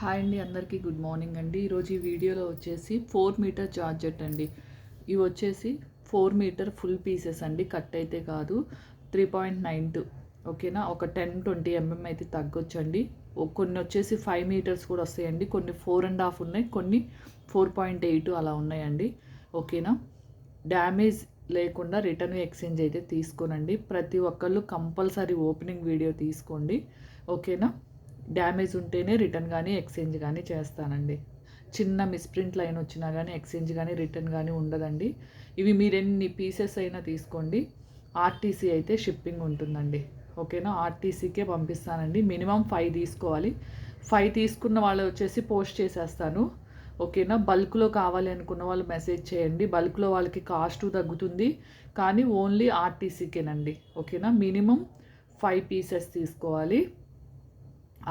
Hi అండి అందరికీ good morning అండి. ఈరోజు ఈ వీడియోలో వచ్చేసి ఫోర్ మీటర్ జార్జెట్ అండి. ఇవి వచ్చేసి ఫోర్ మీటర్ ఫుల్ పీసెస్ అండి కట్ అయితే కాదు. త్రీ పాయింట్ నైన్ టూ ఓకేనా? ఒక టెన్ ట్వంటీ ఎంఎం అయితే తగ్గొచ్చండి. కొన్ని వచ్చేసి ఫైవ్ మీటర్స్ కూడా వస్తాయండి. కొన్ని ఫోర్ అండ్ హాఫ్ ఉన్నాయి కొన్ని ఫోర్ పాయింట్ ఎయిట్ అలా ఉన్నాయండి. ఓకేనా? డ్యామేజ్ లేకుండా రిటర్న్ ఎక్స్చేంజ్ అయితే తీసుకోనండి. ప్రతి ఒక్కళ్ళు కంపల్సరీ ఓపెనింగ్ వీడియో తీసుకోండి. ఓకేనా? డ్యామేజ్ ఉంటేనే రిటర్న్ కానీ ఎక్స్చేంజ్ కానీ చేస్తానండి. చిన్న మిస్ప్రింట్ లైన్ వచ్చినా కానీ ఎక్స్చేంజ్ కానీ రిటర్న్ కానీ ఉండదండి. ఇవి మీరు ఎన్ని పీసెస్ అయినా తీసుకోండి. ఆర్టీసీ అయితే షిప్పింగ్ ఉంటుందండి. ఓకేనా? ఆర్టీసీకే పంపిస్తానండి. మినిమం ఫైవ్ తీసుకోవాలి. ఫైవ్ తీసుకున్న వాళ్ళు వచ్చేసి పోస్ట్ చేసేస్తాను. ఓకేనా? బల్క్లో కావాలి అనుకున్న వాళ్ళు మెసేజ్ చేయండి. బల్క్లో వాళ్ళకి కాస్ట్ తగ్గుతుంది. కానీ ఓన్లీ ఆర్టీసీకేనండి. ఓకేనా? మినిమం ఫైవ్ పీసెస్ తీసుకోవాలి.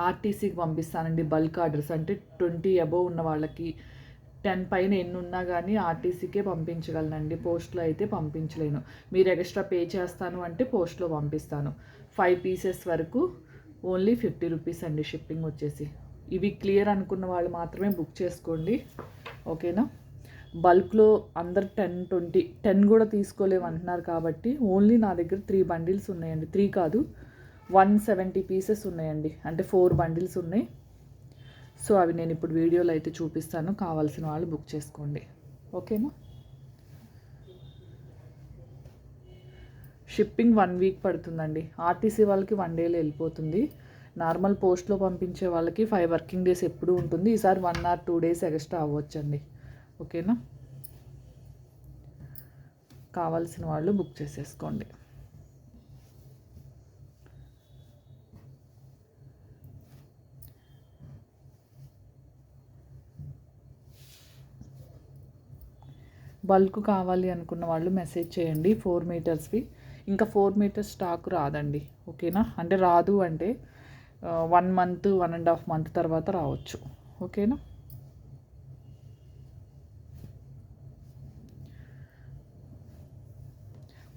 ఆర్టీసీకి పంపిస్తానండి బల్క్ ఆర్డర్స్ అంటే ట్వంటీ అబోవ్ ఉన్న వాళ్ళకి టెన్ పైన ఎన్ని ఉన్నా కానీ ఆర్టీసీకే పంపించగలనండి. పోస్ట్లో అయితే పంపించలేను. మీరు ఎక్స్ట్రా పే చేస్తాను అంటే పోస్ట్లో పంపిస్తాను. ఫైవ్ పీసెస్ వరకు ఓన్లీ ఫిఫ్టీ రూపీస్ అండి షిప్పింగ్ వచ్చేసి. ఇవి క్లియర్ అనుకున్న వాళ్ళు మాత్రమే బుక్ చేసుకోండి. ఓకేనా? బల్క్లో అందరు టెన్ ట్వంటీ టెన్ కూడా తీసుకోలేము అంటున్నారు కాబట్టి ఓన్లీ నా దగ్గర త్రీ బండిల్స్ ఉన్నాయండి. త్రీ కాదు వన్ సెవెంటీ పీసెస్ ఉన్నాయండి. అంటే ఫోర్ బండిల్స్ ఉన్నాయి. సో అవి నేను ఇప్పుడు వీడియోలో అయితే చూపిస్తాను. కావాల్సిన వాళ్ళు బుక్ చేసుకోండి. ఓకేనా? షిప్పింగ్ వన్ వీక్ పడుతుందండి. ఆర్టీసీ వాళ్ళకి వన్ డేలో వెళ్ళిపోతుంది. నార్మల్ పోస్ట్లో పంపించే వాళ్ళకి ఫైవ్ వర్కింగ్ డేస్ ఎప్పుడు ఉంటుంది. ఈసారి one or two days extra అవ్వచ్చండి. ఓకేనా? కావాల్సిన వాళ్ళు బుక్ చేసేసుకోండి. బల్క్ కావాలి అనుకున్న వాళ్ళు మెసేజ్ చేయండి ఫోర్ మీటర్స్వి. ఇంకా ఫోర్ మీటర్స్ స్టాక్ రాదండి. ఓకేనా? అంటే రాదు అంటే one month one and half month తర్వాత రావచ్చు. ఓకేనా?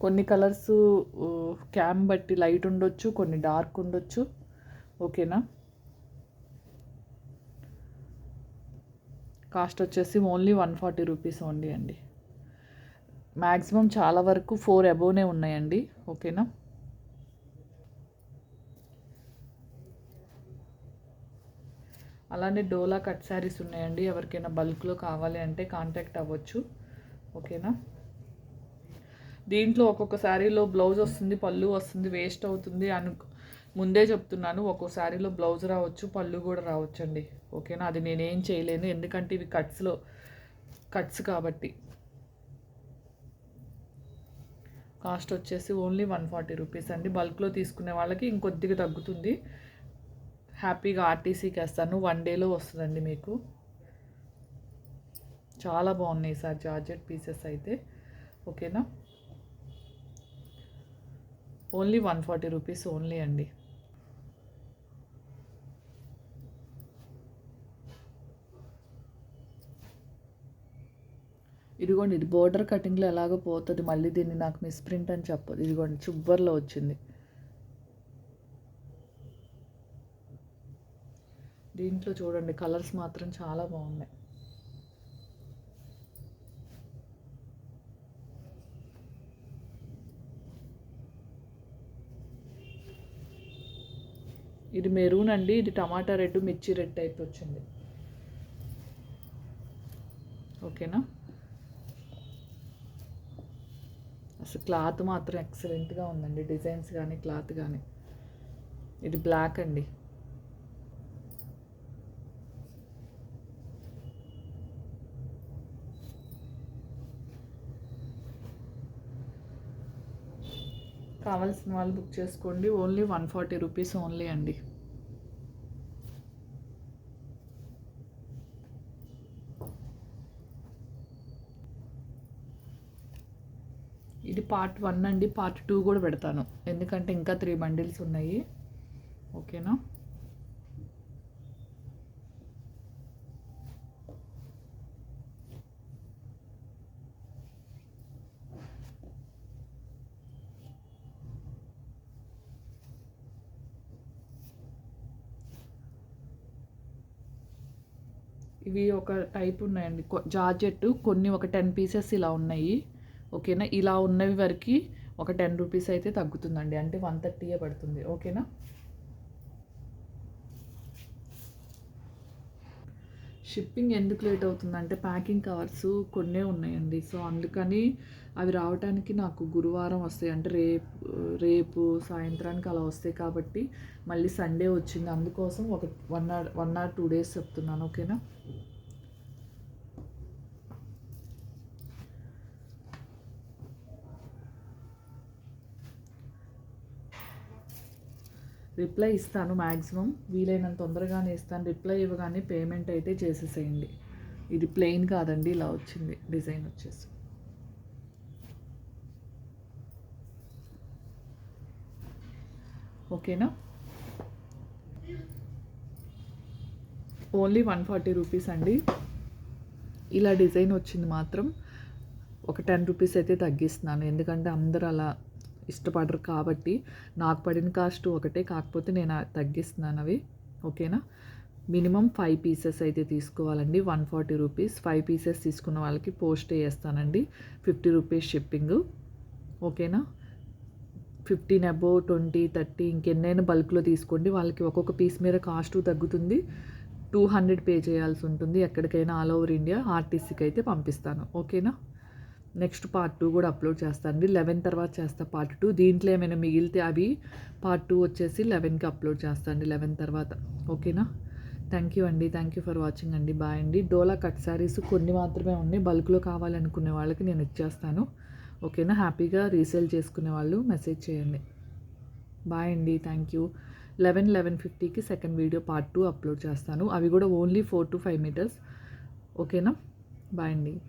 కొన్ని కలర్స్ క్యామ్ బట్టి లైట్ ఉండొచ్చు కొన్ని డార్క్ ఉండొచ్చు. ఓకేనా? కాస్ట్ వచ్చేసి only one forty rupees only అండి. మ్యాక్సిమం చాలా వరకు ఫోర్ అబోవ్నే ఉన్నాయండి. ఓకేనా? అలానే డోలా కట్ శారీస్ ఉన్నాయండి. ఎవరికైనా బల్క్లో కావాలి అంటే కాంటాక్ట్ అవ్వచ్చు. ఓకేనా? దీంట్లో ఒక్కొక్క శారీలో బ్లౌజ్ వస్తుంది పళ్ళు వస్తుంది వేస్ట్ అవుతుంది అను ముందే చెప్తున్నాను. ఒక్కో శారీలో బ్లౌజ్ రావచ్చు పళ్ళు కూడా రావచ్చండి. ఓకేనా? అది నేనేం చేయలేను. ఎందుకంటే ఇవి కట్స్లో కట్స్ కాబట్టి. కాస్ట్ వచ్చేసి ఓన్లీ వన్ ఫార్టీ రూపీస్ అండి. బల్క్లో తీసుకునే వాళ్ళకి ఇంకొద్దిగా తగ్గుతుంది. హ్యాపీగా ఆర్టీసీకి వేస్తాను. వన్ డేలో వస్తుందండి మీకు. చాలా బాగున్నాయి సార్ జార్జెట్ పీసెస్ అయితే. ఓకేనా? Only one forty rupees only అండి. ఇదిగోండి ఇది బోర్డర్ కటింగ్లో ఎలాగో పోతుంది మళ్ళీ దీన్ని నాకు మిస్ప్రింట్ అని చెప్పదు. ఇదిగోండి చుబ్బర్లో వచ్చింది. దీంట్లో చూడండి కలర్స్ మాత్రం చాలా బాగున్నాయి. ఇది మెరూన్ అండి ఇది టమాటా రెడ్ మిర్చి రెడ్ టైప్ వచ్చింది. ఓకేనా? అసలు క్లాత్ మాత్రం ఎక్సలెంట్గా ఉందండి. డిజైన్స్ కానీ క్లాత్ కానీ ఇది బ్లాక్ అండి. కావాల్సిన వాళ్ళు బుక్ చేసుకోండి. Only one forty rupees only అండి. పార్ట్ వన్ అండి పార్ట్ టూ కూడా పెడతాను. ఎందుకంటే ఇంకా త్రీ బండిల్స్ ఉన్నాయి. ఓకేనా? ఇవి ఒక టైప్ ఉన్నాయండి. కొ- జార్జెట్ కొన్ని ఒక టెన్ పీసెస్ ఇలా ఉన్నాయి. ఓకేనా? ఇలా ఉన్నవి వరకు ఒక టెన్ రూపీస్ అయితే తగ్గుతుందండి. అంటే వన్ థర్టీయే పడుతుంది. ఓకేనా? షిప్పింగ్ ఎందుకు లేట్ అవుతుందంటే ప్యాకింగ్ కవర్స్ కొన్నే ఉన్నాయండి. సో అందుకని అవి రావడానికి నాకు గురువారం వస్తాయి. అంటే రేపు రేపు సాయంత్రానికి అలా వస్తాయి కాబట్టి మళ్ళీ సండే వచ్చింది. అందుకోసం ఒక one or one or two days చెప్తున్నాను. ఓకేనా? రిప్లై ఇస్తాను మ్యాక్సిమం వీలైనంత తొందరగానే ఇస్తాను రిప్లై ఇవ్వగానే పేమెంట్ అయితే చేసేసేయండి. ఇది ప్లెయిన్ కాదండి. ఇలా వచ్చింది. డిజైన్ వచ్చేసి. ఓకేనా? ఓన్లీ వన్ ఫార్టీ రూపీస్ అండి. ఇలా డిజైన్ వచ్చింది మాత్రం. ఒక టెన్ రూపీస్ అయితే తగ్గిస్తున్నాను. ఎందుకంటే అందరూ అలా ఇష్టపడరు కాబట్టి నాకు పడిన కాస్ట్ ఒకటే కాకపోతే నేను తగ్గిస్తున్నాను అవి. ఓకేనా? మినిమం ఫైవ్ పీసెస్ అయితే తీసుకోవాలండి. One forty rupees. Five pieces తీసుకున్న వాళ్ళకి పోస్ట్ వేస్తానండి ఫిఫ్టీ రూపీస్ షిప్పింగ్. ఓకేనా? ఫిఫ్టీన్ అబోవ్ ట్వంటీ థర్టీ ఇంకెన్నైనా బల్క్లో తీసుకోండి. వాళ్ళకి ఒక్కొక్క పీస్ మీద కాస్ట్ తగ్గుతుంది. టూ హండ్రెడ్ పే చేయాల్సి ఉంటుంది. ఎక్కడికైనా ఆల్ ఓవర్ ఇండియా ఆర్టీసీకి అయితే పంపిస్తాను. ఓకేనా? నెక్స్ట్ పార్ట్ టూ కూడా అప్లోడ్ చేస్తానండి లెవెన్ తర్వాత చేస్తా పార్ట్ టూ. దీంట్లో ఏమైనా మిగిలితే అవి పార్ట్ టూ వచ్చేసి లెవెన్కి అప్లోడ్ చేస్తానండి లెవెన్ తర్వాత. ఓకేనా? థ్యాంక్ యూ అండి. థ్యాంక్ యూ ఫర్ వాచింగ్ అండి. బాయ్ అండి. డోలా కట్ శారీస్ కొన్ని మాత్రమే ఉన్నాయి. బల్క్లో కావాలనుకునే వాళ్ళకి నేను ఇచ్చేస్తాను. ఓకేనా? హ్యాపీగా రీసేల్ చేసుకునే వాళ్ళు మెసేజ్ చేయండి. బాయ్ అండి. Thank you. లెవెన్ లెవెన్ ఫిఫ్టీకి second video part two upload చేస్తాను. అవి కూడా only four to five meters. ఓకేనా? బాయ్ అండి.